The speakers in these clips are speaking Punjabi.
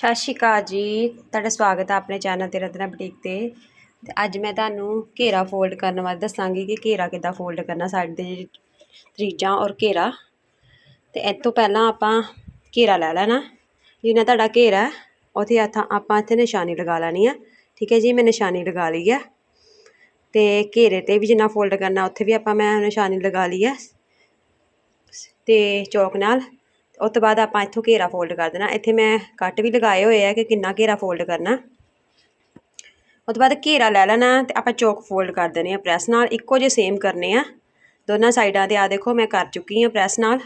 ਸਤਿ ਸ਼੍ਰੀ ਅਕਾਲ ਜੀ। ਤੁਹਾਡਾ ਸਵਾਗਤ ਹੈ ਆਪਣੇ ਚੈਨਲ ਤੇ ਰਤਨਾ ਬੁਟੀਕ ਤੇ। ਤੇ ਅੱਜ ਮੈਂ ਤੁਹਾਨੂੰ ਘੇਰਾ ਫੋਲਡ ਕਰਨ ਬਾਰੇ ਦੱਸਾਂਗੀ ਕਿ ਘੇਰਾ ਕਿੱਦਾਂ ਫੋਲਡ ਕਰਨਾ ਸਾਈਡ ਦੇ ਤਰੀਜਾਂ ਔਰ ਘੇਰਾ। ਤੇ ਇਹ ਤੋਂ ਪਹਿਲਾਂ ਆਪਾਂ ਘੇਰਾ ਲੈ ਲੈਣਾ। ਜਿੰਨਾ ਤੁਹਾਡਾ ਘੇਰਾ ਹੈ, ਉੱਥੇ ਹੱਥਾਂ ਆਪਾਂ ਇੱਥੇ ਨਿਸ਼ਾਨੀ ਲਗਾ ਲੈਣੀ ਆ। ਠੀਕ ਹੈ ਜੀ ਮੈਂ ਨਿਸ਼ਾਨੀ ਲਗਾ ਲਈ ਹੈ ਤੇ ਘੇਰੇ ਤੇ ਵੀ ਜਿੰਨਾ ਫੋਲਡ ਕਰਨਾ ਉੱਥੇ ਵੀ ਆਪਾਂ ਮੈਂ ਨਿਸ਼ਾਨੀ ਲਗਾ ਲਈ ਹੈ ਤੇ ਚੌਕ ਨਾਲ ਉਸ ਤੋਂ ਬਾਅਦ ਆਪਾਂ ਇੱਥੋਂ ਘੇਰਾ ਫੋਲਡ ਕਰ ਦੇਣਾ। ਇੱਥੇ ਮੈਂ ਕੱਟ ਵੀ ਲਗਾਏ ਹੋਏ ਆ ਕਿ ਕਿੰਨਾ ਘੇਰਾ ਫੋਲਡ ਕਰਨਾ। ਉਸ ਤੋਂ ਬਾਅਦ ਘੇਰਾ ਲੈ ਲੈਣਾ ਤੇ ਆਪਾਂ ਚੌਕ ਫੋਲਡ ਕਰ ਦੇਣੇ ਆ ਪ੍ਰੈਸ ਨਾਲ। ਇੱਕੋ ਜਿਹੇ ਸੇਮ ਕਰਨੇ ਆ। ਦੋਨਾਂ ਸਾਈਡਾਂ ਤੇ ਆ ਦੇਖੋ, ਮੈਂ ਕਰ ਚੁੱਕੀ ਆ ਪ੍ਰੈਸ ਨਾਲ।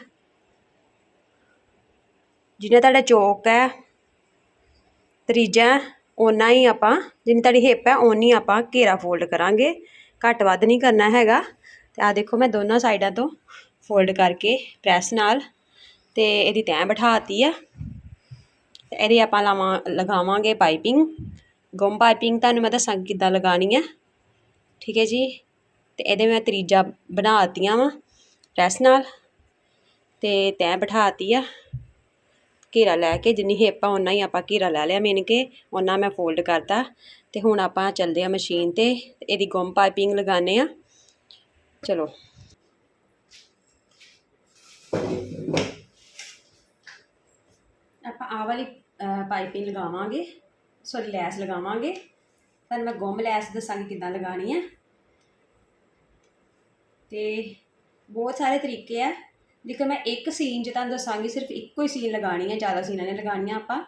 ਜਿੰਨਾ ਤੁਹਾਡਾ ਚੌਕ ਹੈ, ਤਰੀਜਾ ਓਨਾ ਹੀ ਆਪਾਂ, ਜਿੰਨੀ ਤੁਹਾਡੀ ਹਿੱਪ ਹੈ, ਓਨੀ ਆਪਾਂ ਘੇਰਾ ਫੋਲਡ ਕਰਾਂਗੇ। ਘੱਟ ਵੱਧ ਨਹੀਂ ਕਰਨਾ ਹੈਗਾ। ਤੇ ਆ ਦੇਖੋ, ਮੈਂ ਦੋਨਾਂ ਸਾਈਡਾਂ ਤੋਂ ਫੋਲਡ ਕਰਕੇ ਪ੍ਰੈਸ ਨਾਲ ਤੇ ਇਹਦੀ ਤੈਂ ਬਿਠਾਤੀ ਆ। ਤੇ ਇਹਦੀ ਆਪਾਂ ਲਾਵਾਂ, ਲਗਾਵਾਂਗੇ ਪਾਈਪਿੰਗ। ਗੁੰਮ ਪਾਈਪਿੰਗ ਤੁਹਾਨੂੰ ਮੈਂ ਦੱਸਾਂ ਕਿੱਦਾਂ ਲਗਾਣੀ ਹੈ ਠੀਕ ਹੈ ਜੀ? ਤੇ ਇਹਦੇ ਮੈਂ ਤਰੀਜਾ ਬਣਾਤੀਆਂ ਵਾ ਪ੍ਰੈਸ ਨਾਲ। ਤੇ ਤੈਂ ਬਿਠਾਤੀ ਆ। ਘੇਰਾ ਲੈ ਕੇ ਜਿੰਨੀ ਹਿੱਪ ਆ ਉਨਾ ਹੀ ਆਪਾਂ ਘੇਰਾ ਲੈ ਲਿਆ ਮਿਣ ਕੇ। ਓਨਾ ਮੈਂ ਫੋਲਡ ਕਰਤਾ। ਤੇ ਹੁਣ ਆਪਾਂ ਚੱਲਦੇ ਆ ਮਸ਼ੀਨ ਤੇ। ਇਹਦੀ ਗੁੰਮ ਪਾਈਪਿੰਗ ਲਗਾਣੇ ਆ। ਚਲੋ ਆਪਾਂ ਆਹ ਵਾਲੀ ਪਾਈਪਿੰਗ ਲਗਾਵਾਂਗੇ ਸੌਰੀ ਲੈਸ ਲਗਾਵਾਂਗੇ। ਤੁਹਾਨੂੰ ਮੈਂ ਗੁੰਮ ਲੈਸ ਦੱਸਾਂਗੀ ਕਿੱਦਾਂ ਲਗਾਣੀ ਹੈ ਤੇ ਬਹੁਤ ਸਾਰੇ ਤਰੀਕੇ ਆ। ਜੇਕਰ ਮੈਂ ਇੱਕ ਸੀਨ 'ਚ ਤੁਹਾਨੂੰ ਦੱਸਾਂਗੀ, ਸਿਰਫ ਇੱਕੋ ਹੀ ਸੀਨ ਲਗਾਣੀ ਹੈ ਜ਼ਿਆਦਾ ਸੀਨਾਂ ਨਹੀਂ ਲਗਾਉਣੀਆਂ ਆਪਾਂ।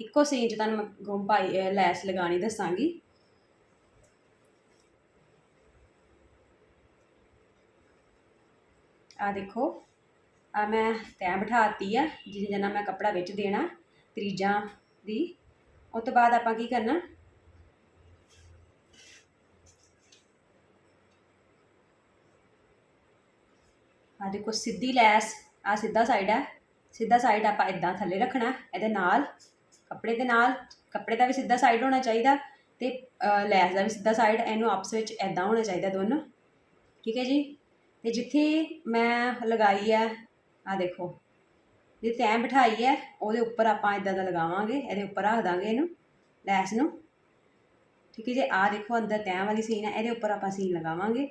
ਇੱਕੋ ਸੀਨ 'ਚ ਤੁਹਾਨੂੰ ਮੈਂ ਗੁੰਮ ਪਾਈ ਲੈਸ ਲਗਾਣੀ ਦੱਸਾਂਗੀ। ਆ ਦੇਖੋ ਆ ਮੈਂ ਤੈਂ ਬਿਠਾਤੀ ਆ, ਜਿਹਦੇ ਜਨਾ ਮੈਂ ਕੱਪੜਾ ਵਿੱਚ ਦੇਣਾ। ਤਰੀਜਾਂ ਦੀ। ਉਸ ਤੋਂ ਬਾਅਦ ਆਪਾਂ ਕੀ ਕਰਨਾ? ਆ ਦੇਖੋ, ਸਿੱਧੀ ਲੈਸ ਆ ਸਿੱਧਾ ਸਾਈਡ ਹੈ ਸਿੱਧਾ ਸਾਈਡ ਆਪਾਂ ਇਦਾਂ ਥੱਲੇ ਰੱਖਣਾ, ਇਹਦੇ ਨਾਲ, ਕੱਪੜੇ ਦੇ ਨਾਲ। ਕੱਪੜੇ ਦਾ ਵੀ ਸਿੱਧਾ ਸਾਈਡ ਹੋਣਾ ਚਾਹੀਦਾ ਤੇ ਲੈਸ ਦਾ ਵੀ ਸਿੱਧਾ ਸਾਈਡ ਇਹਨੂੰ ਆਪਸ ਵਿੱਚ ਇਦਾਂ ਹੋਣਾ ਚਾਹੀਦਾ ਦੋਨੋਂ। ਠੀਕ ਹੈ ਜੀ? ਤੇ ਜਿੱਥੇ ਮੈਂ ਲਗਾਈ ਹੈ ਆ ਦੇਖੋ। ਜੇ ਤੈਂ ਬਿਠਾਈ ਹੈ, ਉਹਦੇ ਉੱਪਰ ਆਪਾਂ ਇਦਾਂ ਦਾ ਲਗਾਵਾਂਗੇ, ਇਹਦੇ ਉੱਪਰ ਰੱਖ ਦਾਂਗੇ ਇਹਨੂੰ, ਲੈਸ ਨੂੰ। ਠੀਕ ਹੈ ਜੀ ਆ ਦੇਖੋ ਅੰਦਰ ਤੈਂ ਵਾਲੀ ਸੀਨ ਹੈ, ਇਹਦੇ ਉੱਪਰ ਆਪਾਂ ਸੀਨ ਲਗਾਵਾਂਗੇ।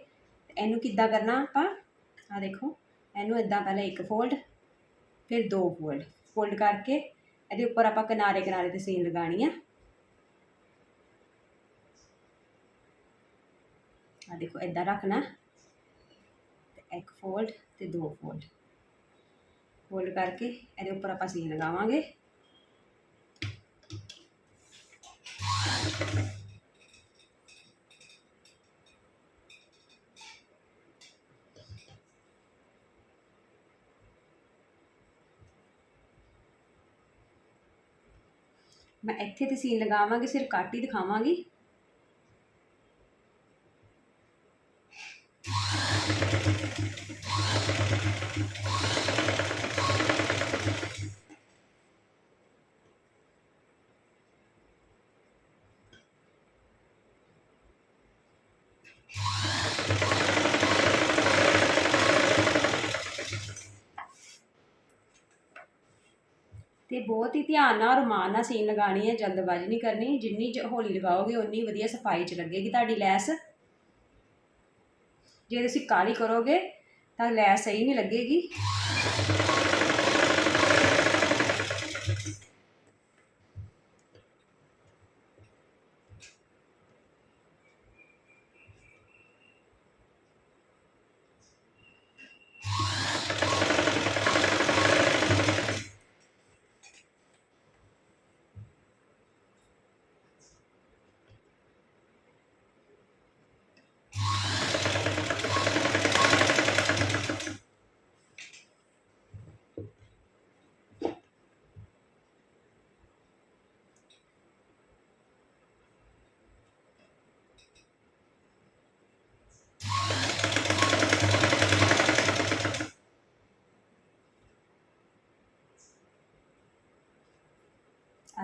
ਇਹਨੂੰ ਕਿੱਦਾਂ ਕਰਨਾ ਆਪਾਂ? ਆ ਦੇਖੋ, ਇਹਨੂੰ ਇਦਾਂ ਪਹਿਲਾਂ ਇੱਕ ਫੋਲਡ ਫਿਰ ਦੋ ਫੋਲਡ ਫੋਲਡ ਕਰਕੇ ਇਹਦੇ ਉੱਪਰ ਆਪਾਂ ਕਿਨਾਰੇ ਕਿਨਾਰੇ ਤੇ ਸੀਨ ਲਗਾਣੀ ਆ। ਆ ਦੇਖੋ ਇਦਾਂ ਰੱਖਣਾ। ਇੱਕ ਫੋਲਡ ਤੇ ਦੋ ਫੋਲਡ ਫੋਲਡ ਕਰਕੇ ਇਹਦੇ ਉੱਪਰ ਆਪਾਂ ਸੀਨ ਲਗਾਵਾਂਗੇ ਮੈਂ ਇੱਥੇ ਤੇ ਸੀਨ ਲਗਾਵਾਂਗੀ ਸਿਰਫ ਕੱਟ ਹੀ ਦਿਖਾਵਾਂਗੀ ਤੇ ਬਹੁਤ ਹੀ ਧਿਆਨ ਨਾਲ ਰੁਮਾਨ ਨਾਲ ਸੀਨ ਲਗਾਣੀ ਹੈ, ਜਲਦਬਾਜ਼ੀ ਨਹੀਂ ਕਰਨੀ, ਜਿੰਨੀ ਜ- ਹੌਲੀ ਲਗਾਓਗੇ ਉਨੀ ਵਧੀਆ ਸਫ਼ਾਈ 'ਚ ਲੱਗੇਗੀ ਤੁਹਾਡੀ ਲੈਸ। ਜੇ ਤੁਸੀਂ ਕਾਲੀ ਕਰੋਗੇ ਤਾਂ ਲੈਸ ਸਹੀ ਨਹੀਂ ਲੱਗੇਗੀ।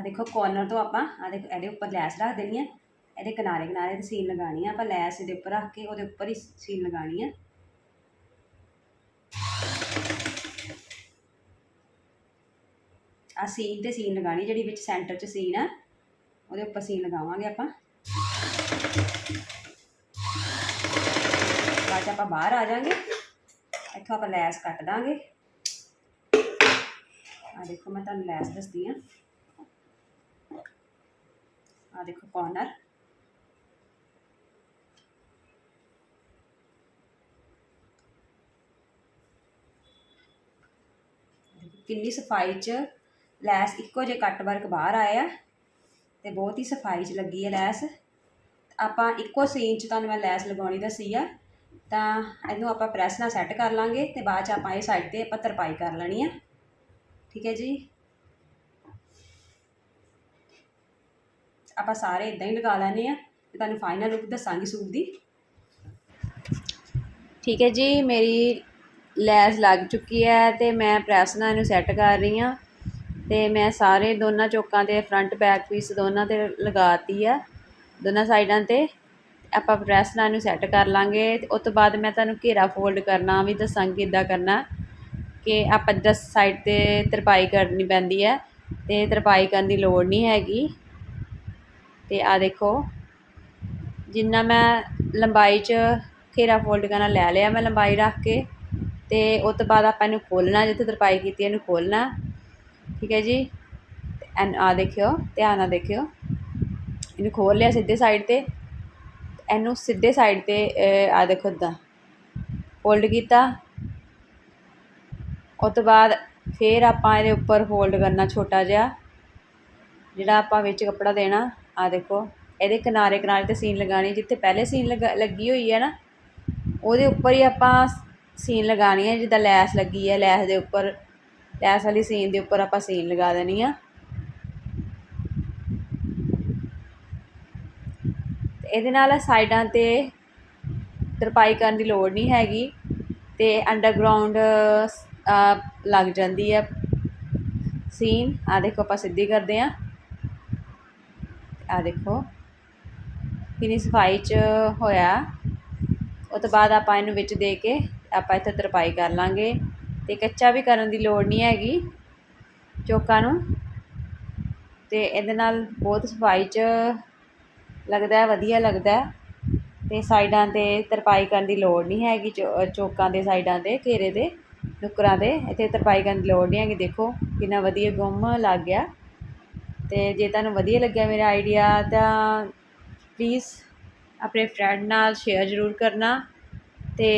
ਆ ਦੇਖੋ ਕੋਰਨਰ ਤੋਂ ਆਪਾਂ ਆ ਦੇਖੋ, ਇਹਦੇ ਉੱਪਰ ਲੈਸ ਰੱਖ ਦੇਣੀ ਹੈ ਇਹਦੇ ਕਿਨਾਰੇ ਕਿਨਾਰੇ ਤੇ ਸੀਨ ਲਗਾਣੀ ਆ। ਆਪਾਂ ਲੈਸ ਇਹਦੇ ਉੱਪਰ ਰੱਖ ਕੇ ਉਹਦੇ ਉੱਪਰ ਹੀ ਸੀਨ ਲਗਾਣੀ ਹੈ ਆ ਸੀਨ ਤੇ ਸੀਨ ਲਗਾਣੀ ਜਿਹੜੀ ਵਿੱਚ ਸੈਂਟਰ 'ਚ ਸੀਨ ਆ। ਉਹਦੇ ਉੱਪਰ ਸੀਨ ਲਗਾਵਾਂਗੇ ਆਪਾਂ। ਬਾਅਦ 'ਚ ਆਪਾਂ ਬਾਹਰ ਆ ਜਾਾਂਗੇ। ਇੱਥੋਂ ਆਪਾਂ ਲੈਸ ਕੱਟ ਦਾਂਗੇ। ਆ ਦੇਖੋ ਮੈਂ ਤੁਹਾਨੂੰ ਲੈਸ ਦੱਸਦੀ ਆ। ਆ ਦੇਖੋ ਕਾਰਨਰ ਕਿੰਨੀ ਸਫ਼ਾਈ 'ਚ ਲੈਸ ਇੱਕੋ ਜੇ ਕੱਟ ਵਰਕ ਬਾਹਰ ਆਇਆ ਤੇ ਬਹੁਤ ਹੀ ਸਫ਼ਾਈ 'ਚ ਲੱਗੀ ਹੈ ਲੈਸ। ਆਪਾਂ ਇੱਕੋ ਸੀਨ 'ਚ ਤੁਹਾਨੂੰ ਮੈਂ ਲੈਸ ਲਗਾਉਣੀ ਦੱਸੀ ਆ, ਤਾਂ ਇਹਨੂੰ ਆਪਾਂ ਪ੍ਰੈਸ ਨਾਲ ਸੈੱਟ ਕਰ ਲਾਂਗੇ ਤੇ ਬਾਅਦ 'ਚ ਆਪਾਂ ਇਹ ਸਾਈਡ ਤੇ ਆਪਾਂ ਤਰਪਾਈ ਕਰ ਲੈਣੀ ਆ। ਠੀਕ ਹੈ ਜੀ? ਆਪਾਂ ਸਾਰੇ ਇਦਾਂ ਹੀ ਲਗਾ ਲੈਣੇ ਆ ਤੇ ਤੁਹਾਨੂੰ ਫਾਈਨਲ ਲੁੱਕ ਦੱਸਾਂਗੀ ਸੂਟ ਦੀ। ਠੀਕ ਹੈ ਜੀ, ਮੇਰੀ ਲੈਸ ਲੱਗ ਚੁੱਕੀ ਹੈ ਤੇ ਮੈਂ ਪ੍ਰੈਸ ਨਾਲ ਇਹਨੂੰ ਸੈੱਟ ਕਰ ਰਹੀ ਹਾਂ ਤੇ ਮੈਂ ਸਾਰੇ ਦੋਨਾਂ ਚੌਕਾਂ ਤੇ ਫਰੰਟ ਬੈਕ ਪੀਸ ਦੋਨਾਂ ਤੇ ਲਗਾਤੀ ਆ, ਦੋਨਾਂ ਸਾਈਡਾਂ ਤੇ। ਆਪਾਂ ਪ੍ਰੈਸ ਨਾਲ ਇਹਨੂੰ ਸੈੱਟ ਕਰ ਲਾਂਗੇ ਤੇ ਉਸ ਤੋਂ ਬਾਅਦ ਮੈਂ ਤੁਹਾਨੂੰ ਘੇਰਾ ਫੋਲਡ ਕਰਨਾ, ਵੀ ਦੱਸਾਂਗੀ ਕਿੱਦਾਂ ਕਰਨਾ ਕਿ ਆਪਾਂ ਦਸ ਸਾਈਡ ਤੇ ਤਰਪਾਈ ਕਰਨੀ ਪੈਂਦੀ ਹੈ ਤੇ ਤਰਪਾਈ ਕਰਨ ਦੀ ਲੋੜ ਨਹੀਂ ਹੈਗੀ। ਤੇ ਆ ਦੇਖੋ, ਜਿੰਨਾ ਮੈਂ ਲੰਬਾਈ 'ਚ ਘੇਰਾ ਫੋਲਡ ਕਰਨਾ ਲੈ ਲਿਆ ਮੈਂ ਲੰਬਾਈ ਰੱਖ ਕੇ, ਤੇ ਉਸ ਤੋਂ ਬਾਅਦ ਆਪਾਂ ਇਹਨੂੰ ਖੋਲਣਾ ਜਿੱਥੇ ਤਰਪਾਈ ਕੀਤੀ ਇਹਨੂੰ ਖੋਲਣਾ ਠੀਕ ਹੈ ਜੀ? ਐਨ ਆ ਦੇਖਿਓ, ਧਿਆਨ ਨਾਲ ਦੇਖਿਓ। ਇਹਨੂੰ ਖੋਲ ਲਿਆ ਸਿੱਧੇ ਸਾਈਡ ਤੇ। ਇਹਨੂੰ ਸਿੱਧੇ ਸਾਈਡ ਤੇ ਆ ਦੇਖੋ ਇਦਾਂ ਫੋਲਡ ਕੀਤਾ। ਉਸ ਤੋਂ ਬਾਅਦ ਫੇਰ ਆਪਾਂ ਇਹਦੇ ਉੱਪਰ ਫੋਲਡ ਕਰਨਾ ਛੋਟਾ ਜਿਹਾ, ਜਿਹੜਾ ਆਪਾਂ ਵਿੱਚ ਕੱਪੜਾ ਦੇਣਾ। ਆ ਦੇਖੋ, ਇਹਦੇ ਕਿਨਾਰੇ ਕਿਨਾਰੇ ਤੇ ਸੀਨ ਲਗਾਣੀ ਜਿੱਥੇ ਪਹਿਲੇ ਸੀਨ ਲੱਗੀ ਹੋਈ ਹੈ ਨਾ, ਉਹਦੇ ਉੱਪਰ ਹੀ ਆਪਾਂ ਸੀਨ ਲਗਾਣੀ ਹੈ, ਜਿੱਦਾਂ ਲੈਸ ਲੱਗੀ ਹੈ, ਲੈਸ ਦੇ ਉੱਪਰ, ਲੈਸ ਵਾਲੀ ਸੀਨ ਦੇ ਉੱਪਰ ਆਪਾਂ ਸੀਨ ਲਗਾ ਦੇਣੀ ਆ। ਇਹਦੇ ਨਾਲ ਸਾਈਡਾਂ ਤੇ ਤਰਪਾਈ ਕਰਨ ਦੀ ਲੋੜ ਨਹੀਂ ਹੈਗੀ, ਤੇ ਅੰਡਰਗਰਾਉਂਡ ਲੱਗ ਜਾਂਦੀ ਹੈ ਸੀਨ ਆ ਦੇਖੋ ਆਪਾਂ ਸਿੱਧੀ ਕਰਦੇ ਆ ਆ ਦੇਖੋ। ਕਿੰਨੀ ਸਫ਼ਾਈ ਚ ਹੋਇਆ। ਉਹ ਤੋਂ ਬਾਅਦ ਆਪਾਂ ਇਹਨੂੰ ਵਿੱਚ ਦੇ ਕੇ ਆਪਾਂ ਇੱਥੇ ਤਰਪਾਈ ਕਰ ਲਾਂਗੇ ਤੇ ਕੱਚਾ ਵੀ ਕਰਨ ਦੀ ਲੋੜ ਨਹੀਂ ਹੈਗੀ ਚੋਕਾਂ ਨੂੰ। ਤੇ ਇਹਦੇ ਨਾਲ ਬਹੁਤ ਸਫ਼ਾਈ 'ਚ ਲੱਗਦਾ ਵਧੀਆ ਲੱਗਦਾ ਤੇ ਸਾਈਡਾਂ ਤੇ ਤਰਪਾਈ ਕਰਨ ਦੀ ਲੋੜ ਨਹੀਂ ਹੈਗੀ ਚੋਕਾਂ ਦੇ ਸਾਈਡਾਂ ਤੇ, ਘੇਰੇ ਦੇ, ਨੁਕਰਾਂ ਦੇ। ਇੱਥੇ ਤਰਪਾਈ ਕਰਨ ਦੀ ਲੋੜ ਨਹੀਂ ਹੈਗੀ। ਦੇਖੋ ਕਿੰਨਾ ਵਧੀਆ ਗੁੰਮ ਲੱਗ ਗਿਆ। ਅਤੇ ਜੇ ਤੁਹਾਨੂੰ ਵਧੀਆ ਲੱਗਿਆ ਮੇਰਾ ਆਈਡੀਆ ਤਾਂ ਪਲੀਜ਼ ਆਪਣੇ ਫਰੈਂਡ ਨਾਲ ਸ਼ੇਅਰ ਜ਼ਰੂਰ ਕਰਨਾ ਅਤੇ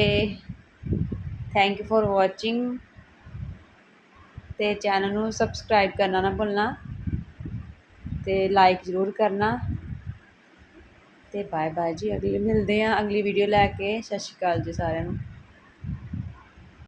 ਥੈਂਕ ਯੂ ਫੋਰ ਵਾਚਿੰਗ ਅਤੇ ਚੈਨਲ ਨੂੰ ਸਬਸਕ੍ਰਾਈਬ ਕਰਨਾ ਨਾ ਭੁੱਲਣਾ ਅਤੇ ਲਾਈਕ ਜ਼ਰੂਰ ਕਰਨਾ ਅਤੇ ਬਾਏ ਬਾਏ ਜੀ, ਅਗਲੀ ਮਿਲਦੇ ਹਾਂ ਅਗਲੀ ਵੀਡੀਓ ਲੈ ਕੇ, ਸਤਿ ਸ਼੍ਰੀ ਅਕਾਲ ਜੀ ਸਾਰਿਆਂ ਨੂੰ।